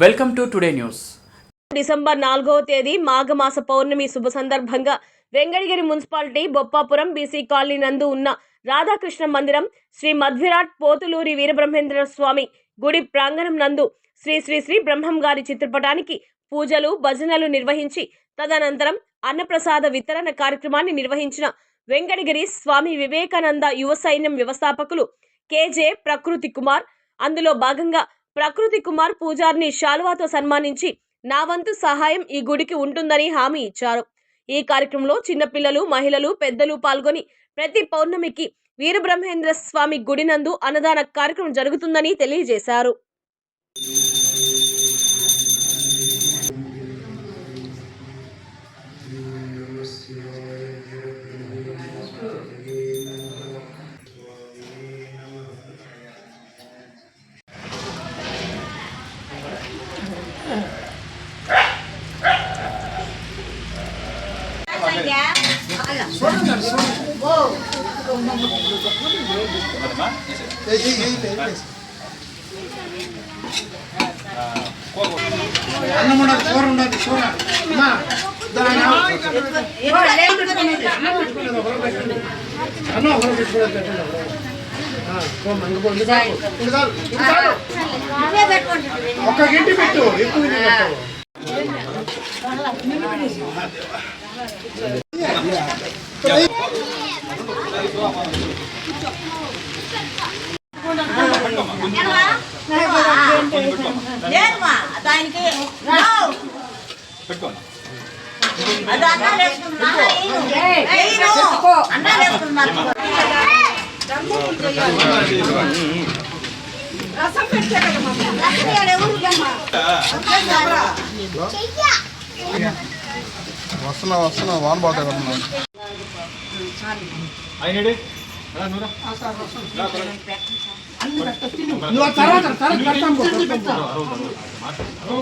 Welcome to today news. December నాలుగవ తేదీ మాఘమాస పౌర్ణమి శుభ సందర్భంగా Vengalagiri municipality Boppapuram BC colony నందు ఉన్న రాధాకృష్ణ మందిరం శ్రీ మధ్విరాట్ పోతులూరి వీరబ్రహ్మేంద్ర స్వామి గుడి ప్రాంగణం నందు శ్రీ శ్రీ శ్రీ బ్రహ్మం గారి చిత్రపటానికి పూజలు భజనలు నిర్వహించి తదనంతరం అన్నప్రసాద వితరణ కార్యక్రమాన్ని నిర్వహించిన వెంకటగిరి స్వామి వివేకానంద యువ సైన్యం వ్యవస్థాపకులు కేజే ప్రకృతి కుమార్. అందులో భాగంగా ప్రకృతి కుమార్ పూజారిని శాలువాతో సన్మానించి నా వంతు సహాయం ఈ గుడికి ఉంటుందని హామీ ఇచ్చారు. ఈ కార్యక్రమంలో చిన్నపిల్లలు మహిళలు పెద్దలు పాల్గొని ప్రతి పౌర్ణమికి వీరబ్రహ్మేంద్ర స్వామి గుడి నందు అన్నదాన కార్యక్రమం జరుగుతుందని తెలియజేశారు. అన్నం ఉండదు కూర ఉండదు కూర అమ్మా దాని ఒకరు పెట్టుకోవడం పెట్టండి గింటి పెట్టు ఎక్కువ గింటి పెట్టు అది అన్నం వేసుకున్నా అన్నం వేసుకున్నాను వస్తున్నా వస్తున్నా వాన్ బాట పెడతాం పో, పెడతాం పో.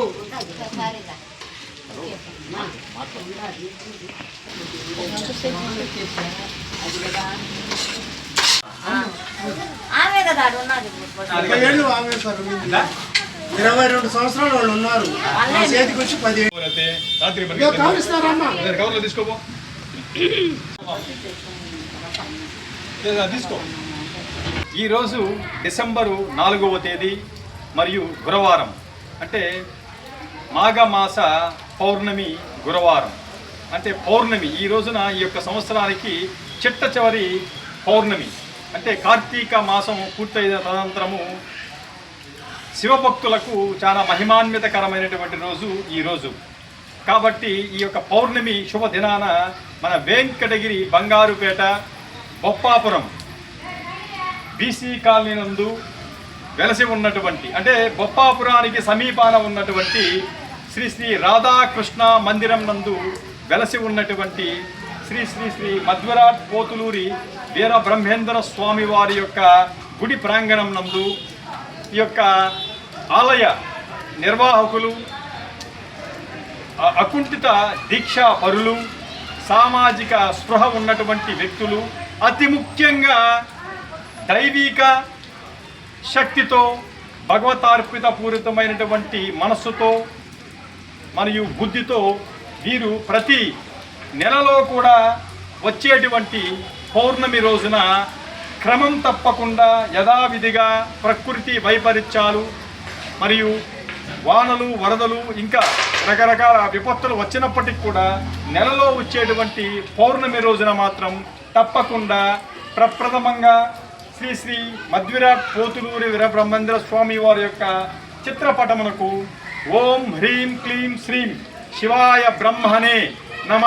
ఆమె కదా ఏళ్ళు ఆవేశారు ఇరవై రెండు సంవత్సరాలు వాళ్ళు ఉన్నారు. నా చేతికి వచ్చి పది కవర్లో తీసుకోపో. తీసుకో. ఈరోజు డిసెంబరు నాలుగవ తేదీ మరియు గురువారం. అంటే మాఘమాస పౌర్ణమి గురువారం. అంటే పౌర్ణమి ఈ రోజున ఈ యొక్క సంవత్సరానికి చిట్ట చివరి పౌర్ణమి. అంటే కార్తీక మాసం పూర్తయిన తదనంతరము శివభక్తులకు చాలా మహిమాన్వితకరమైనటువంటి రోజు ఈ రోజు. కాబట్టి ఈ యొక్క పౌర్ణమి శుభదినాన మన వెంకటగిరి బంగారుపేట బొప్పాపురం బీసీ కాలనీ నందు వెలసి ఉన్నటువంటి అంటే బొప్పాపురానికి సమీపాన ఉన్నటువంటి శ్రీ శ్రీ రాధాకృష్ణ మందిరం నందు వెలసి ఉన్నటువంటి శ్రీ శ్రీ శ్రీ మధ్వరాట్ పోతులూరి వీర బ్రహ్మేంద్ర స్వామి వారి యొక్క గుడి ప్రాంగణం నందు ఈ యొక్క ఆలయ నిర్వాహకులు అకుంఠిత దీక్షా పరులు సామాజిక స్పృహ ఉన్నటువంటి వ్యక్తులు అతి ముఖ్యంగా దైవిక శక్తితో భగవతార్పిత పూరితమైనటువంటి మనస్సుతో మరియు బుద్ధితో వీరు ప్రతి నెలలో కూడా వచ్చేటువంటి పౌర్ణమి రోజున క్రమం తప్పకుండా యథావిధిగా ప్రకృతి వైపరీత్యాలు మరియు వానలు వరదలు ఇంకా రకరకాల విపత్తులు వచ్చినప్పటికి కూడా నెలలో వచ్చేటువంటి పౌర్ణమి రోజున మాత్రం తప్పకుండా ప్రప్రథమంగా శ్రీ శ్రీ మధ్విరాట్ పోతులూరి వీరబ్రహ్మేంద్ర స్వామి వారి యొక్క చిత్రపటమునకు ఓం హ్రీం క్లీం శ్రీం శివాయ బ్రహ్మనే నమ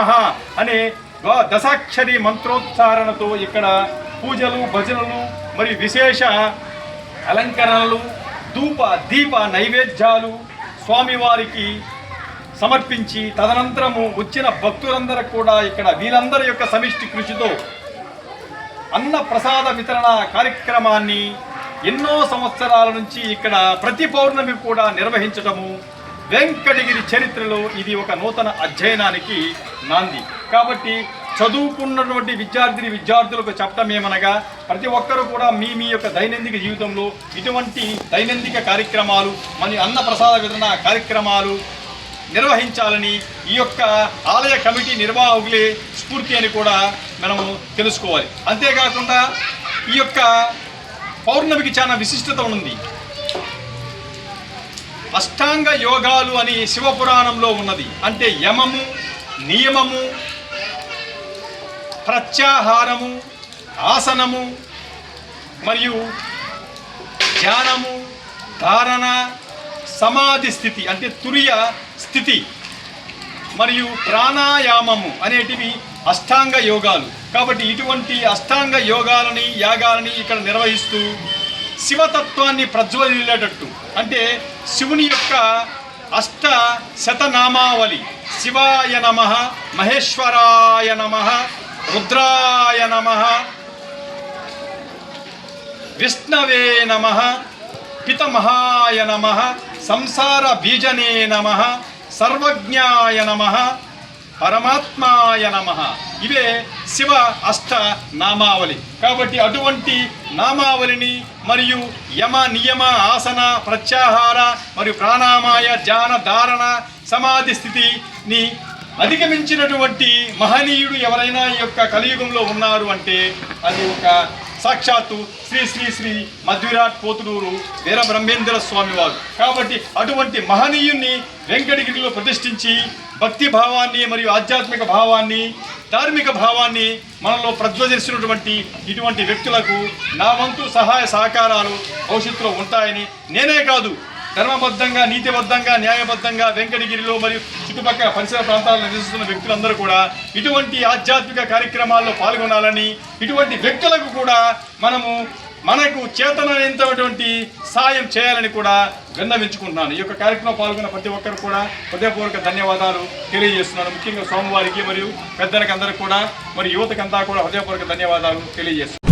అనే దశాక్షరి మంత్రోచ్చారణతో ఇక్కడ పూజలు భజనలు మరియు విశేష అలంకరణలు ధూప దీప నైవేద్యాలు స్వామివారికి సమర్పించి తదనంతరము వచ్చిన భక్తులందరూ కూడా ఇక్కడ వీరందరి యొక్క సమిష్టి కృషితో అన్న ప్రసాద వితరణ కార్యక్రమాన్ని ఎన్నో సంవత్సరాల నుంచి ఇక్కడ ప్రతి పౌర్ణమి కూడా నిర్వహించడము వెంకటగిరి చరిత్రలో ఇది ఒక నూతన అధ్యయనానికి నాంది. కాబట్టి చదువుకున్నటువంటి విద్యార్థిని విద్యార్థులకు చెప్పడం ఏమనగా ప్రతి ఒక్కరూ కూడా మీ మీ యొక్క దైనందిక జీవితంలో ఇటువంటి దైనందిక కార్యక్రమాలు మరియు అన్న ప్రసాద వితరణ కార్యక్రమాలు నిర్వహించాలని ఈ యొక్క ఆలయ కమిటీ నిర్వాహకులే స్ఫూర్తి అని కూడా మనము తెలుసుకోవాలి. అంతేకాకుండా ఈ యొక్క పౌర్ణమికి చాలా విశిష్టత ఉంది. అష్టాంగ యోగాలు అని శివపురాణంలో ఉన్నది. అంటే యమము నియమము ప్రత్యాహారము ఆసనము మరియు ధ్యానము ధారణ సమాధి స్థితి అంటే తురియ స్థితి మరియు ప్రాణాయామము అనేటివి అష్టాంగ యోగాలు. కాబట్టి ఇటువంటి అష్టాంగ యోగాలని యాగాలని ఇక్కడ నిర్వహిస్తూ శివతత్వాన్ని ప్రజ్వలిల్లేటట్టు. అంటే శివుని యొక్క అష్ట శతనామావళి. శివాయ నమ మహేశ్వరాయ నమ రుద్రాయ నమ. విష్ణవే నమ. పితమహాయ నమ. సంసార బీజనే నమ. సర్వజ్ఞాయ నమ. పరమాత్మాయ నమ. ఇవే శివ అష్ట నామావళి. కాబట్టి అటువంటి నామావళిని మరియు యమ నియమ ఆసన ప్రత్యాహార మరియు ప్రాణామాయ ధ్యాన ధారణ సమాధి స్థితిని అధిగమించినటువంటి మహనీయుడు ఎవరైనా ఈ యొక్క కలియుగంలో ఉన్నారు అంటే అది ఒక సాక్షాత్తు శ్రీ శ్రీ శ్రీ మధ్విరాట్ పోతులూరు వీర బ్రహ్మేంద్ర స్వామి వారు. కాబట్టి అటువంటి మహనీయుణ్ణి వెంకటగిరిలో ప్రతిష్ఠించి భక్తి భావాన్ని మరియు ఆధ్యాత్మిక భావాన్ని ధార్మిక భావాన్ని మనలో ప్రజ్వలిస్తున్నటువంటి ఇటువంటి వ్యక్తులకు నా వంతు సహాయ సహకారాలు భవిష్యత్తులో ఉంటాయని నేనే కాదు ధర్మబద్ధంగా నీతిబద్ధంగా న్యాయబద్ధంగా వెంకటగిరిలో మరియు చుట్టుపక్కల పరిసర ప్రాంతాలను నివసిస్తున్న వ్యక్తులందరూ కూడా ఇటువంటి ఆధ్యాత్మిక కార్యక్రమాల్లో పాల్గొనాలని ఇటువంటి వ్యక్తులకు కూడా మనము మనకు చేతనైనటువంటి సాయం చేయాలని కూడా విన్నవించుకుంటున్నాను. ఈ యొక్క కార్యక్రమం పాల్గొన్న ప్రతి ఒక్కరు కూడా హృదయపూర్వక ధన్యవాదాలు తెలియజేస్తున్నాను. ముఖ్యంగా స్వామివారికి మరియు పెద్దలకు కూడా మరియు యువతకంతా కూడా హృదయపూర్వక ధన్యవాదాలు తెలియజేస్తున్నాను.